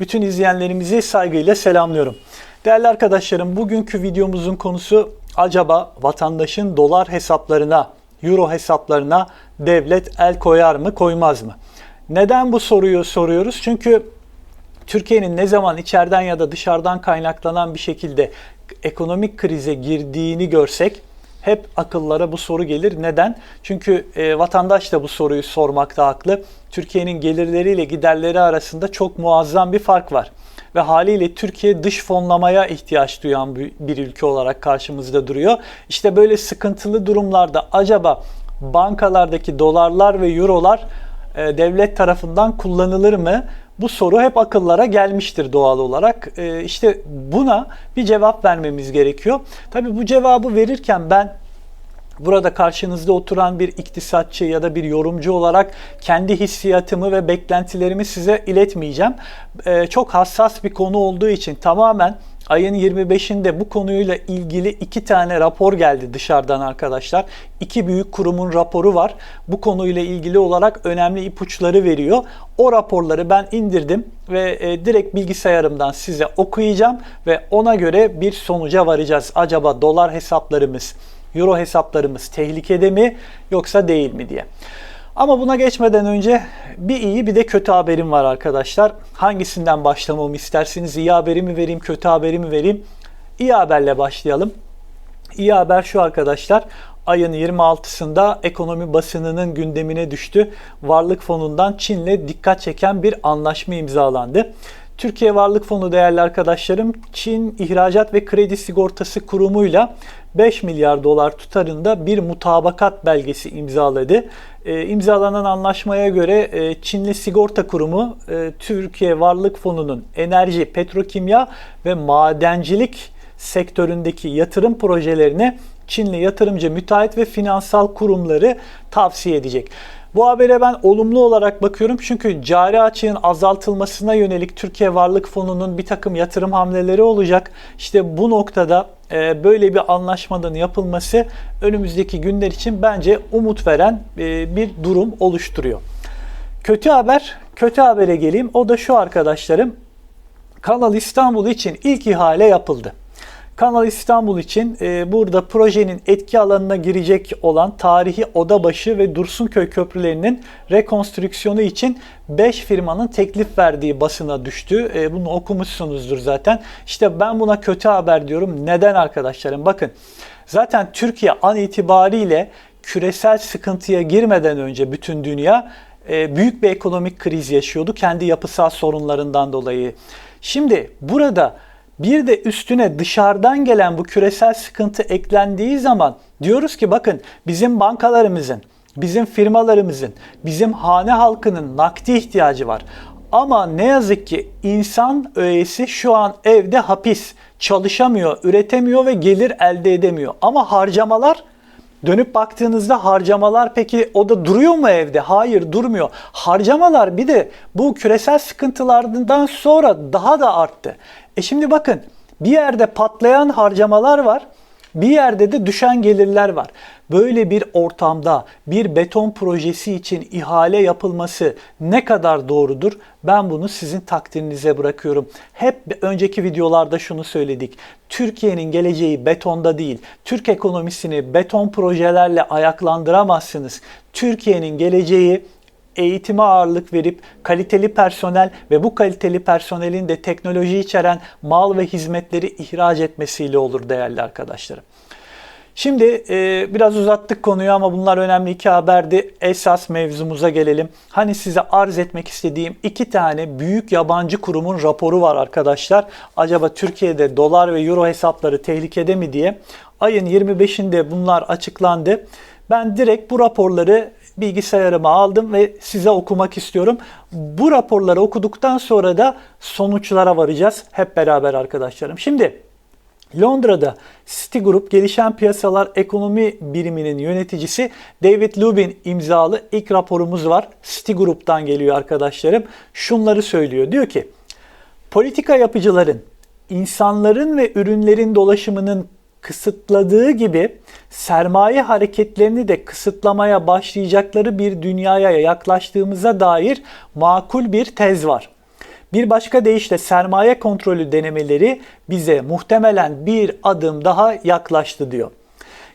Bütün izleyenlerimizi saygıyla selamlıyorum. Değerli arkadaşlarım bugünkü videomuzun konusu acaba vatandaşın dolar hesaplarına, euro hesaplarına devlet el koyar mı koymaz mı? Neden bu soruyu soruyoruz? Çünkü Türkiye'nin ne zaman içeriden ya da dışarıdan kaynaklanan bir şekilde ekonomik krize girdiğini görsek hep akıllara bu soru gelir. Neden? Çünkü e, vatandaş da bu soruyu sormakta haklı. Türkiye'nin gelirleriyle giderleri arasında çok muazzam bir fark var. Ve haliyle Türkiye dış fonlamaya ihtiyaç duyan bir, ülke olarak karşımızda duruyor. İşte böyle sıkıntılı durumlarda acaba bankalardaki dolarlar ve eurolar e, devlet tarafından kullanılır mı? Bu soru hep akıllara gelmiştir doğal olarak. E, işte buna bir cevap vermemiz gerekiyor. Tabii bu cevabı verirken ben burada karşınızda oturan bir iktisatçı ya da bir yorumcu olarak kendi hissiyatımı ve beklentilerimi size iletmeyeceğim. Ee, çok hassas bir konu olduğu için tamamen ayın 25'inde bu konuyla ilgili iki tane rapor geldi dışarıdan arkadaşlar. İki büyük kurumun raporu var. Bu konuyla ilgili olarak önemli ipuçları veriyor. O raporları ben indirdim ve e, direkt bilgisayarımdan size okuyacağım ve ona göre bir sonuca varacağız. Acaba dolar hesaplarımız euro hesaplarımız tehlikede mi yoksa değil mi diye. Ama buna geçmeden önce bir iyi bir de kötü haberim var arkadaşlar. Hangisinden başlamamı isterseniz iyi haberi mi vereyim, kötü haberi mi vereyim? İyi haberle başlayalım. İyi haber şu arkadaşlar. Ayın 26'sında ekonomi basınının gündemine düştü. Varlık fonundan Çin'le dikkat çeken bir anlaşma imzalandı. Türkiye Varlık Fonu değerli arkadaşlarım Çin İhracat ve Kredi Sigortası Kurumu'yla 5 milyar dolar tutarında bir mutabakat belgesi imzaladı. E, imzalanan anlaşmaya göre e, Çinli Sigorta Kurumu e, Türkiye Varlık Fonu'nun enerji, petrokimya ve madencilik sektöründeki yatırım projelerine Çinli yatırımcı, müteahhit ve finansal kurumları tavsiye edecek. Bu habere ben olumlu olarak bakıyorum çünkü cari açığın azaltılmasına yönelik Türkiye Varlık Fonu'nun bir takım yatırım hamleleri olacak. İşte bu noktada böyle bir anlaşmanın yapılması önümüzdeki günler için bence umut veren e, bir durum oluşturuyor. Kötü haber, kötü habere geleyim. O da şu arkadaşlarım. Kanal İstanbul için ilk ihale yapıldı. Kanal İstanbul için e, burada projenin etki alanına girecek olan tarihi Odabaşı ve Dursunköy köprülerinin rekonstrüksiyonu için 5 firmanın teklif verdiği basına düştü. E, bunu okumuşsunuzdur zaten. İşte ben buna kötü haber diyorum. Neden arkadaşlarım? Bakın zaten Türkiye an itibariyle küresel sıkıntıya girmeden önce bütün dünya e, büyük bir ekonomik kriz yaşıyordu kendi yapısal sorunlarından dolayı. Şimdi burada bir de üstüne dışarıdan gelen bu küresel sıkıntı eklendiği zaman diyoruz ki bakın bizim bankalarımızın, bizim firmalarımızın, bizim hane halkının nakdi ihtiyacı var. Ama ne yazık ki insan öğesi şu an evde hapis, çalışamıyor, üretemiyor ve gelir elde edemiyor. Ama harcamalar Dönüp baktığınızda harcamalar peki o da duruyor mu evde? Hayır durmuyor. Harcamalar bir de bu küresel sıkıntılardan sonra daha da arttı. E şimdi bakın bir yerde patlayan harcamalar var. Bir yerde de düşen gelirler var. Böyle bir ortamda bir beton projesi için ihale yapılması ne kadar doğrudur? Ben bunu sizin takdirinize bırakıyorum. Hep önceki videolarda şunu söyledik. Türkiye'nin geleceği betonda değil. Türk ekonomisini beton projelerle ayaklandıramazsınız. Türkiye'nin geleceği eğitime ağırlık verip kaliteli personel ve bu kaliteli personelin de teknoloji içeren mal ve hizmetleri ihraç etmesiyle olur değerli arkadaşlarım. Şimdi e, biraz uzattık konuyu ama bunlar önemli iki haberdi. Esas mevzumuza gelelim. Hani size arz etmek istediğim iki tane büyük yabancı kurumun raporu var arkadaşlar. Acaba Türkiye'de dolar ve euro hesapları tehlikede mi diye. Ayın 25'inde bunlar açıklandı. Ben direkt bu raporları bilgisayarıma aldım ve size okumak istiyorum. Bu raporları okuduktan sonra da sonuçlara varacağız hep beraber arkadaşlarım. Şimdi Londra'da Citigroup Gelişen Piyasalar Ekonomi Biriminin yöneticisi David Lubin imzalı ilk raporumuz var. Citigroup'tan geliyor arkadaşlarım. Şunları söylüyor. Diyor ki politika yapıcıların insanların ve ürünlerin dolaşımının kısıtladığı gibi sermaye hareketlerini de kısıtlamaya başlayacakları bir dünyaya yaklaştığımıza dair makul bir tez var. Bir başka deyişle sermaye kontrolü denemeleri bize muhtemelen bir adım daha yaklaştı diyor.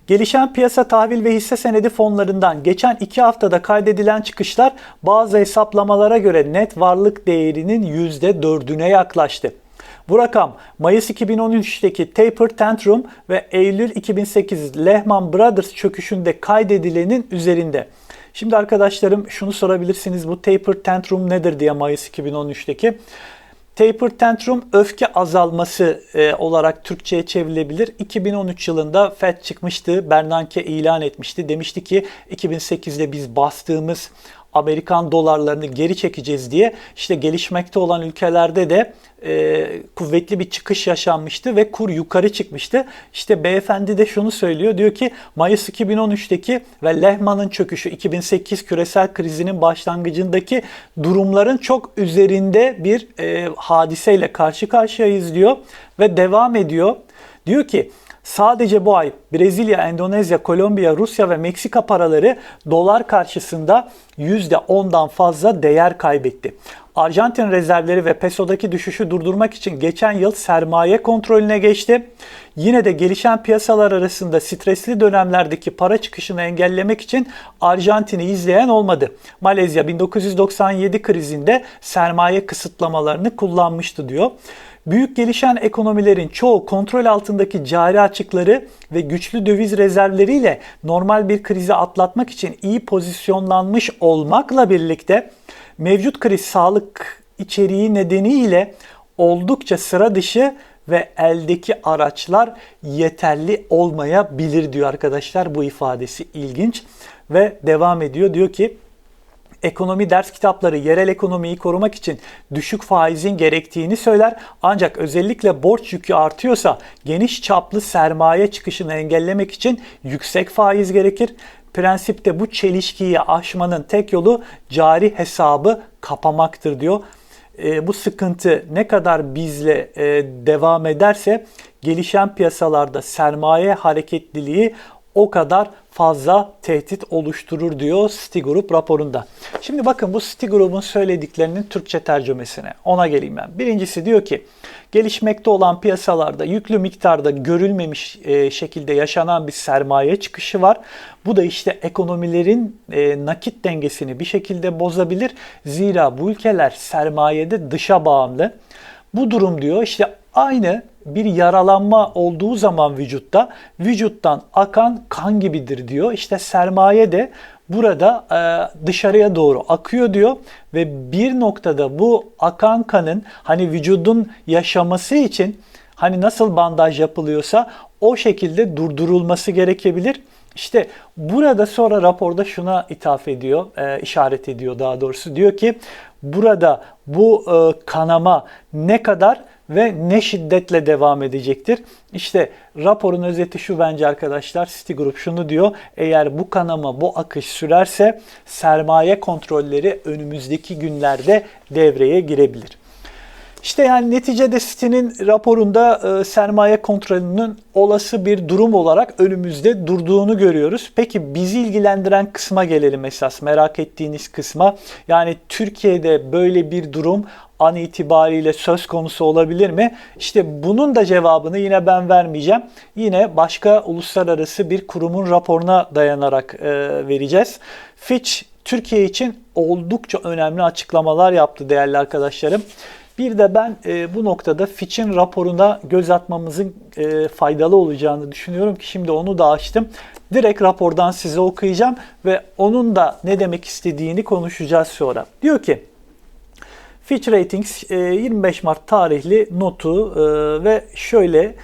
Gelişen piyasa tahvil ve hisse senedi fonlarından geçen iki haftada kaydedilen çıkışlar bazı hesaplamalara göre net varlık değerinin %4'üne yaklaştı. Bu rakam Mayıs 2013'teki Taper Tantrum ve Eylül 2008 Lehman Brothers çöküşünde kaydedilenin üzerinde. Şimdi arkadaşlarım şunu sorabilirsiniz bu Taper Tantrum nedir diye Mayıs 2013'teki. Taper tantrum öfke azalması e, olarak Türkçe'ye çevrilebilir. 2013 yılında FED çıkmıştı. Bernanke ilan etmişti. Demişti ki 2008'de biz bastığımız Amerikan dolarlarını geri çekeceğiz diye işte gelişmekte olan ülkelerde de e, kuvvetli bir çıkış yaşanmıştı ve kur yukarı çıkmıştı. İşte beyefendi de şunu söylüyor. Diyor ki Mayıs 2013'teki ve Lehman'ın çöküşü 2008 küresel krizinin başlangıcındaki durumların çok üzerinde bir e, hadiseyle karşı karşıyayız diyor ve devam ediyor. Diyor ki Sadece bu ay Brezilya, Endonezya, Kolombiya, Rusya ve Meksika paraları dolar karşısında %10'dan fazla değer kaybetti. Arjantin rezervleri ve pesodaki düşüşü durdurmak için geçen yıl sermaye kontrolüne geçti. Yine de gelişen piyasalar arasında stresli dönemlerdeki para çıkışını engellemek için Arjantin'i izleyen olmadı. Malezya 1997 krizinde sermaye kısıtlamalarını kullanmıştı diyor. Büyük gelişen ekonomilerin çoğu kontrol altındaki cari açıkları ve güçlü döviz rezervleriyle normal bir krizi atlatmak için iyi pozisyonlanmış olmakla birlikte mevcut kriz sağlık içeriği nedeniyle oldukça sıra dışı ve eldeki araçlar yeterli olmayabilir diyor arkadaşlar. Bu ifadesi ilginç ve devam ediyor. Diyor ki ekonomi ders kitapları yerel ekonomiyi korumak için düşük faizin gerektiğini söyler. Ancak özellikle borç yükü artıyorsa geniş çaplı sermaye çıkışını engellemek için yüksek faiz gerekir. Prensipte bu çelişkiyi aşmanın tek yolu cari hesabı kapamaktır diyor. E, bu sıkıntı ne kadar bizle e, devam ederse gelişen piyasalarda sermaye hareketliliği o kadar fazla tehdit oluşturur diyor Citigroup raporunda. Şimdi bakın bu Citigroup'un söylediklerinin Türkçe tercümesine ona geleyim ben. Birincisi diyor ki gelişmekte olan piyasalarda yüklü miktarda görülmemiş e, şekilde yaşanan bir sermaye çıkışı var. Bu da işte ekonomilerin e, nakit dengesini bir şekilde bozabilir. Zira bu ülkeler sermayede dışa bağımlı. Bu durum diyor işte aynı bir yaralanma olduğu zaman vücutta vücuttan akan kan gibidir diyor. İşte sermaye de burada e, dışarıya doğru akıyor diyor ve bir noktada bu akan kanın hani vücudun yaşaması için hani nasıl bandaj yapılıyorsa o şekilde durdurulması gerekebilir. İşte burada sonra raporda şuna ithaf ediyor, e, işaret ediyor daha doğrusu. Diyor ki burada bu e, kanama ne kadar ve ne şiddetle devam edecektir. İşte raporun özeti şu bence arkadaşlar. Citigroup şunu diyor. Eğer bu kanama, bu akış sürerse sermaye kontrolleri önümüzdeki günlerde devreye girebilir. İşte yani neticede City'nin raporunda e, sermaye kontrolünün olası bir durum olarak önümüzde durduğunu görüyoruz. Peki bizi ilgilendiren kısma gelelim esas merak ettiğiniz kısma. Yani Türkiye'de böyle bir durum an itibariyle söz konusu olabilir mi? İşte bunun da cevabını yine ben vermeyeceğim. Yine başka uluslararası bir kurumun raporuna dayanarak e, vereceğiz. Fitch Türkiye için oldukça önemli açıklamalar yaptı değerli arkadaşlarım. Bir de ben e, bu noktada Fitch'in raporuna göz atmamızın e, faydalı olacağını düşünüyorum ki şimdi onu da açtım. Direkt rapordan size okuyacağım ve onun da ne demek istediğini konuşacağız sonra. Diyor ki Fitch Ratings 25 e, Mart tarihli notu e, ve şöyle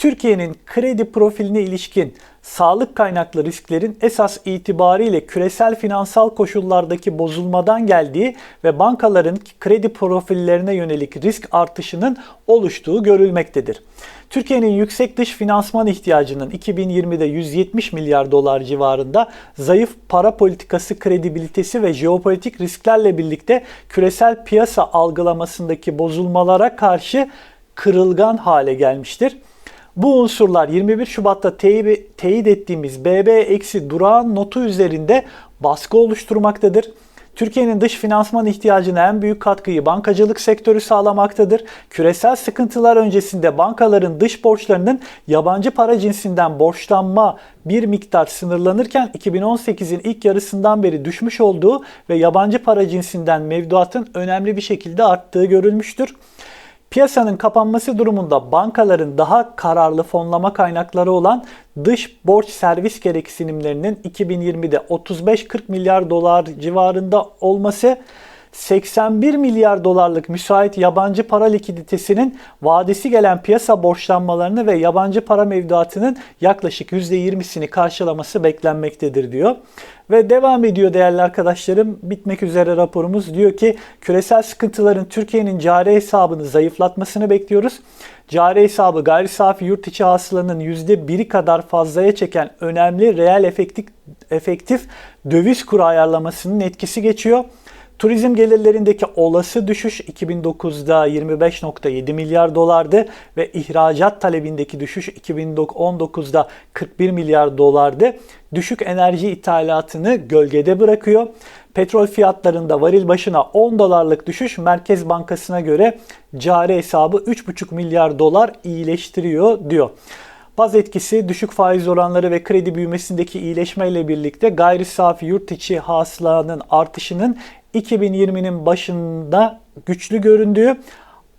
Türkiye'nin kredi profiline ilişkin sağlık kaynaklı risklerin esas itibariyle küresel finansal koşullardaki bozulmadan geldiği ve bankaların kredi profillerine yönelik risk artışının oluştuğu görülmektedir. Türkiye'nin yüksek dış finansman ihtiyacının 2020'de 170 milyar dolar civarında zayıf para politikası kredibilitesi ve jeopolitik risklerle birlikte küresel piyasa algılamasındaki bozulmalara karşı kırılgan hale gelmiştir. Bu unsurlar 21 Şubat'ta teyit ettiğimiz BB eksi durağan notu üzerinde baskı oluşturmaktadır. Türkiye'nin dış finansman ihtiyacına en büyük katkıyı bankacılık sektörü sağlamaktadır. Küresel sıkıntılar öncesinde bankaların dış borçlarının yabancı para cinsinden borçlanma bir miktar sınırlanırken 2018'in ilk yarısından beri düşmüş olduğu ve yabancı para cinsinden mevduatın önemli bir şekilde arttığı görülmüştür. Piyasanın kapanması durumunda bankaların daha kararlı fonlama kaynakları olan dış borç servis gereksinimlerinin 2020'de 35-40 milyar dolar civarında olması 81 milyar dolarlık müsait yabancı para likiditesinin vadesi gelen piyasa borçlanmalarını ve yabancı para mevduatının yaklaşık %20'sini karşılaması beklenmektedir diyor. Ve devam ediyor değerli arkadaşlarım. Bitmek üzere raporumuz diyor ki küresel sıkıntıların Türkiye'nin cari hesabını zayıflatmasını bekliyoruz. Cari hesabı gayri safi yurt içi hasılanın %1'i kadar fazlaya çeken önemli reel efektif, efektif döviz kuru ayarlamasının etkisi geçiyor. Turizm gelirlerindeki olası düşüş 2009'da 25.7 milyar dolardı ve ihracat talebindeki düşüş 2019'da 41 milyar dolardı. Düşük enerji ithalatını gölgede bırakıyor. Petrol fiyatlarında varil başına 10 dolarlık düşüş Merkez Bankası'na göre cari hesabı 3,5 milyar dolar iyileştiriyor diyor. Baz etkisi, düşük faiz oranları ve kredi büyümesindeki iyileşmeyle birlikte gayri safi yurt içi hasılanın artışının 2020'nin başında güçlü göründüğü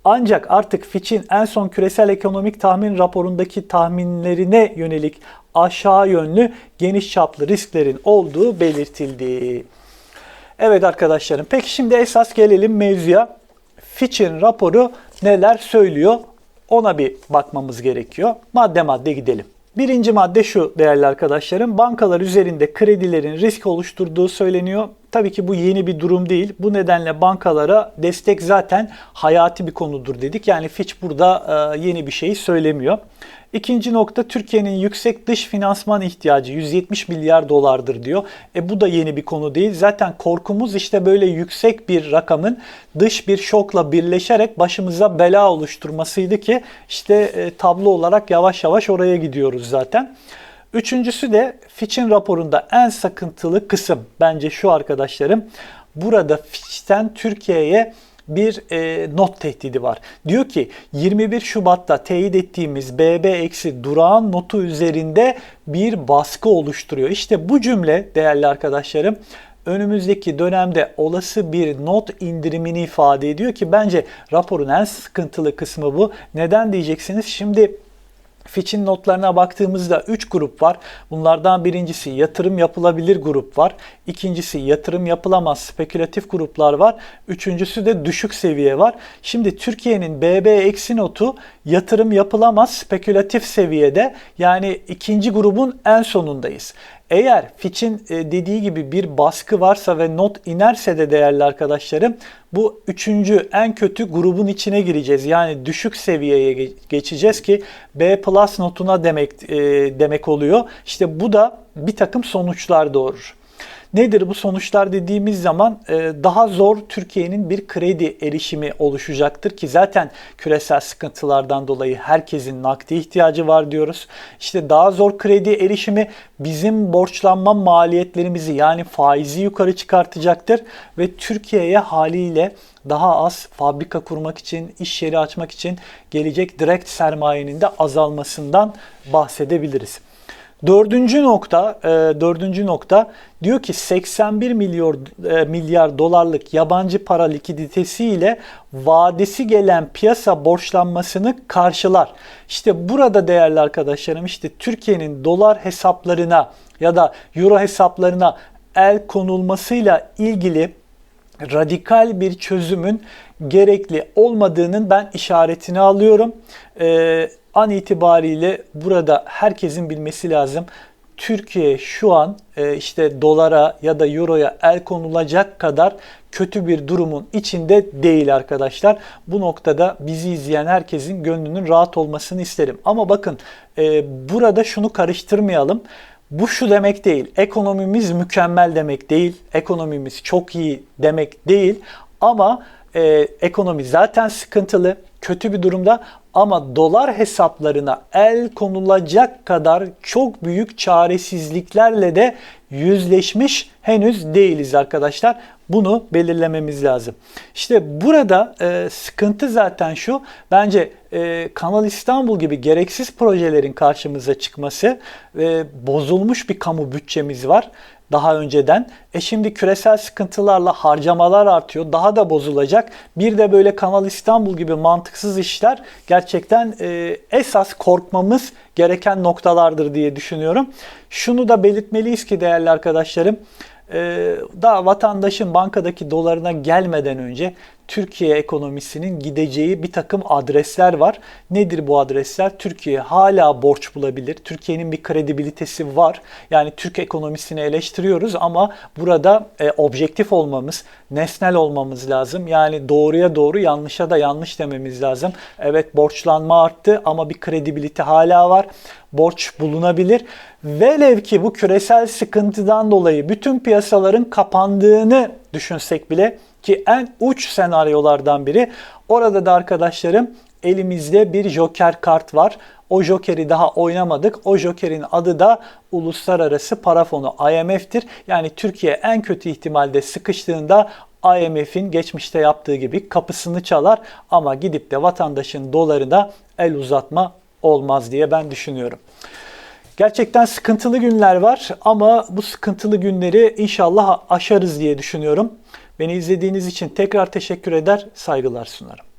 ancak artık Fitch'in en son küresel ekonomik tahmin raporundaki tahminlerine yönelik aşağı yönlü geniş çaplı risklerin olduğu belirtildi. Evet arkadaşlarım peki şimdi esas gelelim mevzuya. Fitch'in raporu neler söylüyor ona bir bakmamız gerekiyor. Madde madde gidelim. Birinci madde şu değerli arkadaşlarım. Bankalar üzerinde kredilerin risk oluşturduğu söyleniyor. Tabii ki bu yeni bir durum değil. Bu nedenle bankalara destek zaten hayati bir konudur dedik. Yani Fitch burada e, yeni bir şey söylemiyor. İkinci nokta Türkiye'nin yüksek dış finansman ihtiyacı 170 milyar dolardır diyor. E bu da yeni bir konu değil. Zaten korkumuz işte böyle yüksek bir rakamın dış bir şokla birleşerek başımıza bela oluşturmasıydı ki işte e, tablo olarak yavaş yavaş oraya gidiyoruz zaten. Üçüncüsü de Fitch'in raporunda en sakıntılı kısım bence şu arkadaşlarım. Burada Fitch'ten Türkiye'ye bir e, not tehdidi var. Diyor ki 21 Şubat'ta teyit ettiğimiz BB eksi durağan notu üzerinde bir baskı oluşturuyor. İşte bu cümle değerli arkadaşlarım önümüzdeki dönemde olası bir not indirimini ifade ediyor ki bence raporun en sıkıntılı kısmı bu. Neden diyeceksiniz? Şimdi Fitch'in notlarına baktığımızda 3 grup var. Bunlardan birincisi yatırım yapılabilir grup var. İkincisi yatırım yapılamaz spekülatif gruplar var. Üçüncüsü de düşük seviye var. Şimdi Türkiye'nin BB eksi notu yatırım yapılamaz spekülatif seviyede. Yani ikinci grubun en sonundayız. Eğer Fitch'in e, dediği gibi bir baskı varsa ve not inerse de değerli arkadaşlarım bu üçüncü en kötü grubun içine gireceğiz. Yani düşük seviyeye geçeceğiz ki B plus notuna demek e, demek oluyor. İşte bu da bir takım sonuçlar doğurur. Nedir bu sonuçlar dediğimiz zaman e, daha zor Türkiye'nin bir kredi erişimi oluşacaktır ki zaten küresel sıkıntılardan dolayı herkesin nakdi ihtiyacı var diyoruz. İşte daha zor kredi erişimi bizim borçlanma maliyetlerimizi yani faizi yukarı çıkartacaktır ve Türkiye'ye haliyle daha az fabrika kurmak için, iş yeri açmak için gelecek direkt sermayenin de azalmasından bahsedebiliriz. Dördüncü nokta, e, dördüncü nokta diyor ki 81 milyar e, milyar dolarlık yabancı para likiditesi ile vadesi gelen piyasa borçlanmasını karşılar. İşte burada değerli arkadaşlarım işte Türkiye'nin dolar hesaplarına ya da euro hesaplarına el konulmasıyla ilgili radikal bir çözümün gerekli olmadığının ben işaretini alıyorum. Ee, an itibariyle burada herkesin bilmesi lazım. Türkiye şu an e, işte dolara ya da euroya el konulacak kadar kötü bir durumun içinde değil arkadaşlar. Bu noktada bizi izleyen herkesin gönlünün rahat olmasını isterim. Ama bakın e, burada şunu karıştırmayalım. Bu şu demek değil. Ekonomimiz mükemmel demek değil. Ekonomimiz çok iyi demek değil. Ama e, ekonomi zaten sıkıntılı kötü bir durumda ama dolar hesaplarına el konulacak kadar çok büyük çaresizliklerle de yüzleşmiş henüz değiliz arkadaşlar. Bunu belirlememiz lazım. İşte burada e, sıkıntı zaten şu. Bence e, Kanal İstanbul gibi gereksiz projelerin karşımıza çıkması ve bozulmuş bir kamu bütçemiz var daha önceden. E şimdi küresel sıkıntılarla harcamalar artıyor. Daha da bozulacak. Bir de böyle Kanal İstanbul gibi mantıksız işler gerçekten e, esas korkmamız gereken noktalardır diye düşünüyorum. Şunu da belirtmeliyiz ki değerli arkadaşlarım. Ee, daha vatandaşın bankadaki dolarına gelmeden önce Türkiye ekonomisinin gideceği bir takım adresler var. Nedir bu adresler? Türkiye hala borç bulabilir. Türkiye'nin bir kredibilitesi var. Yani Türk ekonomisini eleştiriyoruz ama burada e, objektif olmamız, nesnel olmamız lazım. Yani doğruya doğru, yanlışa da yanlış dememiz lazım. Evet borçlanma arttı ama bir kredibilite hala var. Borç bulunabilir. Velev ki bu küresel sıkıntıdan dolayı bütün piyasaların kapandığını düşünsek bile ki en uç senaryolardan biri. Orada da arkadaşlarım elimizde bir joker kart var. O jokeri daha oynamadık. O jokerin adı da Uluslararası Para Fonu IMF'tir. Yani Türkiye en kötü ihtimalde sıkıştığında IMF'in geçmişte yaptığı gibi kapısını çalar ama gidip de vatandaşın dolarına el uzatma olmaz diye ben düşünüyorum. Gerçekten sıkıntılı günler var ama bu sıkıntılı günleri inşallah aşarız diye düşünüyorum. Beni izlediğiniz için tekrar teşekkür eder, saygılar sunarım.